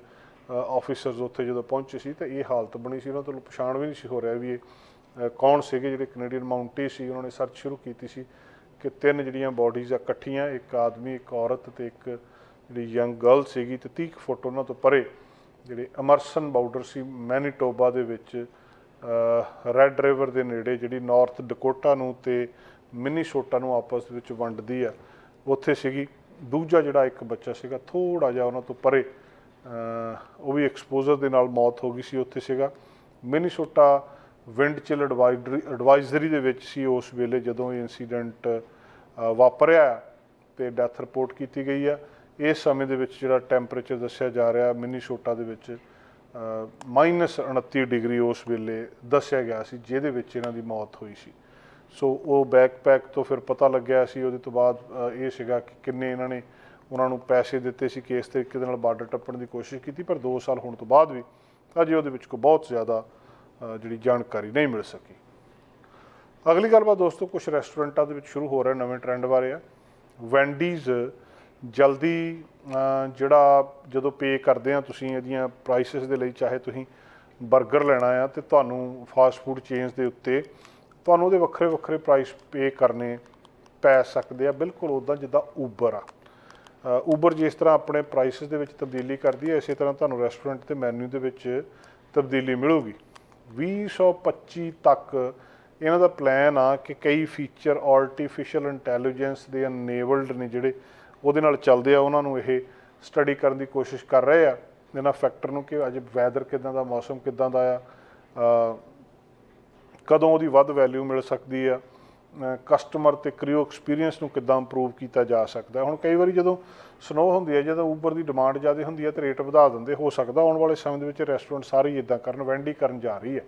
ਆਫੀਸਰਸ ਉੱਥੇ ਜਦੋਂ ਪਹੁੰਚੇ ਸੀ ਤਾਂ ਇਹ ਹਾਲਤ ਬਣੀ ਸੀ, ਉਹਨਾਂ ਤੋਂ ਪਛਾਣ ਵੀ ਨਹੀਂ ਸੀ ਹੋ ਰਿਹਾ ਵੀ ਇਹ ਕੌਣ ਸੀਗੇ, ਜਿਹੜੇ ਕੈਨੇਡੀਅਨ ਮਾਊਂਟੀ ਸੀ, ਉਹਨਾਂ ਨੇ ਸਰਚ ਸ਼ੁਰੂ ਕੀਤੀ ਸੀ ਕਿ ਤਿੰਨ ਜਿਹੜੀਆਂ ਬਾਡੀਜ਼ ਆ, ਇਕੱਠੀਆਂ, ਇੱਕ ਆਦਮੀ, ਇੱਕ ਔਰਤ ਤੇ ਇੱਕ ਜਿਹੜੀ ਯੰਗ ਗਰਲ ਸੀਗੀ ਤੇ 30 ਕੁ ਫੁੱਟ ਉਹਨਾਂ ਤੋਂ ਪਰੇ ਜਿਹੜੇ ਅਮਰਸਨ ਬਾਰਡਰ ਸੀ ਮੈਨੀਟੋਬਾ ਦੇ ਵਿੱਚ ਰੈੱਡ ਰਿਵਰ ਦੇ ਨੇੜੇ ਜਿਹੜੀ ਨਾਰਥ ਡਕੋਟਾ ਨੂੰ ਤੇ ਮਿਨੀਸੋਟਾ ਨੂੰ ਆਪਸ ਵਿੱਚ ਵੰਡਦੀ ਆ, ਉੱਥੇ ਸੀਗੀ। ਦੂਜਾ ਜਿਹੜਾ ਇੱਕ ਬੱਚਾ ਸੀਗਾ ਥੋੜਾ ਜਿਹਾ ਉਹਨਾਂ ਤੋਂ ਪਰੇ ਉਹ ਵੀ ਐਕਸਪੋਜ਼ਰ ਦੇ ਨਾਲ ਮੌਤ ਹੋ ਗਈ ਸੀ ਉੱਥੇ ਸੀਗਾ। Minnesota wind chill advisory advisory ਦੇ ਵਿੱਚ ਸੀ ਉਸ ਵੇਲੇ ਜਦੋਂ ਇਹ ਇਨਸੀਡੈਂਟ ਵਾਪਰਿਆ ਤੇ ਡੈਥ ਰਿਪੋਰਟ ਕੀਤੀ ਗਈ ਆ। ਇਸ ਸਮੇਂ ਦੇ ਵਿੱਚ ਜਿਹੜਾ ਟੈਂਪਰੇਚਰ ਦੱਸਿਆ ਜਾ ਰਿਹਾ ਮਿਨੀਸੋਟਾ ਦੇ ਵਿੱਚ 29 ਡਿਗਰੀ ਉਸ ਵੇਲੇ ਦੱਸਿਆ ਗਿਆ ਸੀ, ਜਿਹਦੇ ਵਿੱਚ ਇਹਨਾਂ ਦੀ ਮੌਤ ਹੋਈ ਸੀ। ਸੋ ਉਹ ਬੈਕਪੈਕ ਤੋਂ ਫਿਰ ਪਤਾ ਲੱਗਿਆ ਸੀ, ਉਹਦੇ ਤੋਂ ਬਾਅਦ ਇਹ ਸੀਗਾ ਕਿ ਕਿੰਨੇ ਇਹਨਾਂ ਨੇ ਉਹਨਾਂ ਨੂੰ ਪੈਸੇ ਦਿੱਤੇ ਸੀ, ਕਿ ਇਸ ਤਰੀਕੇ ਦੇ ਨਾਲ ਬਾਰਡਰ ਟੱਪਣ ਦੀ ਕੋਸ਼ਿਸ਼ ਕੀਤੀ, ਪਰ 2 ਸਾਲ ਹੋਣ ਤੋਂ ਬਾਅਦ ਵੀ ਅਜੇ ਉਹਦੇ ਵਿੱਚ ਕੋਈ ਬਹੁਤ ਜ਼ਿਆਦਾ ਜਿਹੜੀ ਜਾਣਕਾਰੀ ਨਹੀਂ ਮਿਲ ਸਕੀ। ਅਗਲੀ ਗੱਲਬਾਤ ਦੋਸਤੋ ਕੁਝ ਰੈਸਟੋਰੈਂਟਾਂ ਦੇ ਵਿੱਚ ਸ਼ੁਰੂ ਹੋ ਰਿਹਾ, ਨਵੇਂ ਟ੍ਰੈਂਡ ਬਾਰੇ ਆ। ਵੈਂਡੀਜ਼ ਜਲਦੀ ਜਿਹੜਾ ਜਦੋਂ ਪੇ ਕਰਦੇ ਆ ਤੁਸੀਂ ਇਹਦੀਆਂ ਪ੍ਰਾਈਸਸ ਦੇ ਲਈ, ਚਾਹੇ ਤੁਸੀਂ 버ਗਰ ਲੈਣਾ ਆ ਤੇ ਤੁਹਾਨੂੰ ਫਾਸਟ ਫੂਡ ਚੇਨਸ ਦੇ ਉੱਤੇ ਤੁਹਾਨੂੰ ਉਹਦੇ ਵੱਖਰੇ ਵੱਖਰੇ ਪ੍ਰਾਈਸ ਪੇ ਕਰਨੇ ਪੈ ਸਕਦੇ ਆ। ਬਿਲਕੁਲ ਉਦਾਂ ਜਿੱਦਾਂ ਊਬਰ ਆ। ਊਬਰ ਜਿਸ ਤਰ੍ਹਾਂ ਆਪਣੇ ਪ੍ਰਾਈਸਸ ਦੇ ਵਿੱਚ ਤਬਦੀਲੀ ਕਰਦੀ ਹੈ ਇਸੇ ਤਰ੍ਹਾਂ ਤੁਹਾਨੂੰ ਰੈਸਟੋਰੈਂਟ ਤੇ ਮੈਨੂ ਦੇ ਵਿੱਚ ਤਬਦੀਲੀ ਮਿਲੂਗੀ। 2025 ਤੱਕ ਇਹਨਾਂ ਦਾ ਪਲਾਨ ਆ ਕਿ ਕਈ ਫੀਚਰ ਆਰਟੀਫੀਸ਼ੀਅਲ ਇੰਟੈਲੀਜੈਂਸ ਦੇ ਅਨੇਬਲਡ ਨੇ ਜਿਹੜੇ ਉਹਦੇ ਨਾਲ ਚੱਲਦੇ ਆ, ਉਹਨਾਂ ਨੂੰ ਇਹ ਸਟੱਡੀ ਕਰਨ ਦੀ ਕੋਸ਼ਿਸ਼ ਕਰ ਰਹੇ ਆ। ਇਹਨਾਂ ਫੈਕਟਰ ਨੂੰ ਕਿ ਅੱਜ ਵੈਦਰ ਕਿਦਾਂ ਦਾ, ਮੌਸਮ ਕਿਦਾਂ ਦਾ ਆ ਕਦੋਂ ਉਹਦੀ ਵੱਧ ਵੈਲਿਊ ਮਿਲ ਸਕਦੀ ਆ ਕਸਟਮਰ ਤੇ ਕ੍ਰਿਓ ਐਕਸਪੀਰੀਅੰਸ ਨੂੰ ਕਿੱਦਾਂ ਇੰਪਰੂਵ ਕੀਤਾ ਜਾ ਸਕਦਾ ਹੁਣ ਕਈ ਵਾਰੀ ਜਦੋਂ ਸਨੋ ਹੁੰਦੀ ਹੈ, ਜਦੋਂ ਉਬਰ ਦੀ ਡਿਮਾਂਡ ਜ਼ਿਆਦਾ ਹੁੰਦੀ ਹੈ ਤੇ ਰੇਟ ਵਧਾ ਦਿੰਦੇ, ਹੋ ਸਕਦਾ ਆਉਣ ਵਾਲੇ ਸਮੇਂ ਦੇ ਵਿੱਚ ਰੈਸਟੋਰੈਂਟ ਸਾਰੇ ਹੀ ਇਦਾਂ ਕਰਨ ਵੈਂਡੀ ਕਰਨ ਜਾ ਰਹੀ ਹੈ।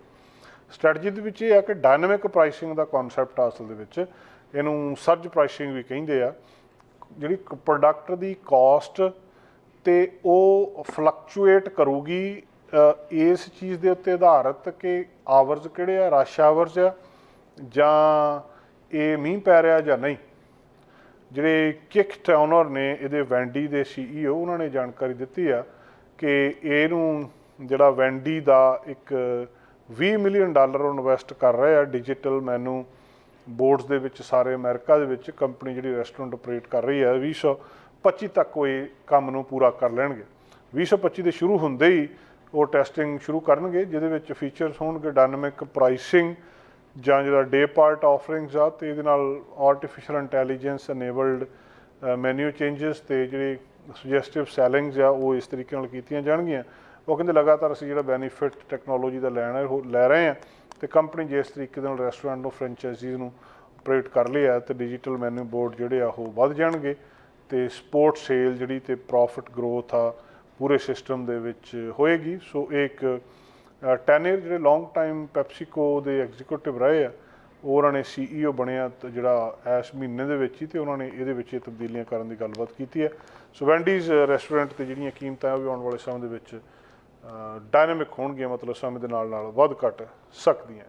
ਸਟ੍ਰੈਟਜੀ ਦੇ ਵਿੱਚ ਇਹ ਆ ਕਿ ਡਾਇਨਾਮਿਕ ਪ੍ਰਾਈਸਿੰਗ ਦਾ ਕਨਸੈਪਟ ਅਸਲ ਦੇ ਵਿੱਚ। ਇਹਨੂੰ ਸਰਜ ਪ੍ਰਾਈਸਿੰਗ ਵੀ ਕਹਿੰਦੇ ਆ। ਜਿਹੜੀ ਪ੍ਰੋਡਕਟ ਦੀ ਕਾਸਟ ਤੇ ਉਹ ਫਲਕਚੁਏਟ ਕਰੂਗੀ ਇਸ ਚੀਜ਼ ਦੇ ਉੱਤੇ ਆਧਾਰਿਤ ਕਿ ਆਵਰਸ ਕਿਹੜੇ ਆ ਰਸ਼ ਆਵਰਸ ਆ, ਜਾਂ ਇਹ ਮੀਂਹ ਪੈ ਰਿਹਾ ਜਾਂ ਨਹੀਂ। ਜਿਹੜੇ ਕਿਕ ਟਾਊਨਰ ਨੇ ਇਹਦੇ ਵੈਂਡੀ ਦੇ ਸੀਈਓ ਉਹਨਾਂ ਨੇ ਜਾਣਕਾਰੀ ਦਿੱਤੀ ਆ ਕਿ ਇਹਨੂੰ ਜਿਹੜਾ ਵੈਂਡੀ ਦਾ ਇੱਕ 20 ਮਿਲੀਅਨ ਡਾਲਰ ਇਨਵੈਸਟ ਕਰ ਰਹੇ ਆ ਡਿਜੀਟਲ ਮੈਨੂ ਬੋਰਡਸ ਦੇ ਵਿੱਚ ਸਾਰੇ ਅਮਰੀਕਾ ਦੇ ਵਿੱਚ ਕੰਪਨੀ ਜਿਹੜੀ ਰੈਸਟੋਰੈਂਟ ਆਪਰੇਟ ਕਰ ਰਹੀ ਹੈ 2025 ਤੱਕ ਉਹ ਇਹ ਕੰਮ ਨੂੰ ਪੂਰਾ ਕਰ ਲੈਣਗੇ। 2025 ਦੇ ਸ਼ੁਰੂ ਹੁੰਦੇ ਹੀ ਉਹ ਟੈਸਟਿੰਗ ਸ਼ੁਰੂ ਕਰਨਗੇ, ਜਿਹਦੇ ਵਿੱਚ ਫੀਚਰਸ ਹੋਣਗੇ ਡਾਇਨਾਮਿਕ ਪ੍ਰਾਈਸਿੰਗ ਜਾਂ ਜਿਹੜਾ ਡੇ ਪਾਰਟ ਆਫਰਿੰਗਸ ਆ, ਤੇ ਇਹਦੇ ਨਾਲ ਆਰਟੀਫੀਸ਼ੀਅਲ ਇੰਟੈਲੀਜੈਂਸ ਅਨੇਬਲਡ ਮੈਨੂ ਚੇਂਜਸ ਤੇ ਜਿਹੜੀ ਸੁਜੈਸਟਿਵ ਸੈਲਿੰਗਸ ਆ, ਉਹ ਇਸ ਤਰੀਕੇ ਨਾਲ ਕੀਤੀਆਂ ਜਾਣਗੀਆਂ। ਉਹ ਕਹਿੰਦੇ ਲਗਾਤਾਰ ਅਸੀਂ ਜਿਹੜਾ ਬੈਨੀਫਿਟ ਟੈਕਨੋਲੋਜੀ ਦਾ ਲੈਣਾ ਹੈ ਲੈ ਰਹੇ ਹਾਂ ਤੇ ਕੰਪਨੀ ਜਿਸ ਤਰੀਕੇ ਦੇ ਨਾਲ ਰੈਸਟੋਰੈਂਟ ਨੂੰ ਫਰੈਂਚਾਈਜ਼ੀਜ਼ ਨੂੰ ਆਪਰੇਟ ਕਰ ਲਿਆ ਤੇ ਡਿਜੀਟਲ ਮੈਨੂ ਬੋਰਡ ਜਿਹੜੇ ਆ ਉਹ ਵੱਧ ਜਾਣਗੇ ਤੇ ਸਪੋਰਟ ਸੇਲ ਜਿਹੜੀ ਤੇ ਪ੍ਰੋਫਿਟ ਗਰੋਥ ਆ ਪੂਰੇ ਸਿਸਟਮ ਦੇ ਵਿੱਚ ਹੋਏਗੀ। ਸੋ ਇਹ ਇੱਕ ਟੈਨਰ ਜਿਹੜੇ ਲੌਂਗ ਟਾਈਮ ਪੈਪਸੀਕੋ ਦੇ ਐਗਜ਼ੀਕਿਊਟਿਵ ਰਹੇ ਆ, ਉਹ ਉਹਨਾਂ ਨੇ ਸੀਈਓ ਬਣਿਆ ਤੇ ਜਿਹੜਾ ਇਸ ਮਹੀਨੇ ਦੇ ਵਿੱਚ ਹੀ ਤੇ ਉਹਨਾਂ ਨੇ ਇਹਦੇ ਵਿੱਚ ਇਹ ਤਬਦੀਲੀਆਂ ਕਰਨ ਦੀ ਗੱਲਬਾਤ ਕੀਤੀ ਹੈ। ਸੋ ਵੈਂਡੀਜ਼ ਰੈਸਟੋਰੈਂਟ ਤੇ ਜਿਹੜੀਆਂ ਕੀਮਤਾਂ ਉਹ ਵੀ ਆਉਣ ਵਾਲੇ ਸਮੇਂ ਦੇ ਵਿੱਚ ਡਾਇਨਾਮਿਕ ਹੋਣਗੀਆਂ, ਮਤਲਬ ਸਮੇਂ ਦੇ ਨਾਲ ਨਾਲ ਵੱਧ ਘਟ ਸਕਦੀਆਂ।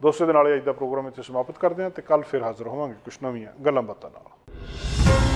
ਦੋਸਤੋ ਦੇ ਨਾਲ ਹੀ ਅੱਜ ਦਾ ਪ੍ਰੋਗਰਾਮ ਇੱਥੇ ਸਮਾਪਤ ਕਰਦੇ ਹਾਂ ਤੇ ਕੱਲ ਫਿਰ ਹਾਜ਼ਰ ਹੋਵਾਂਗੇ ਕੁਝ ਨਵੀਆਂ ਗੱਲਾਂ ਬਾਤਾਂ ਨਾਲ।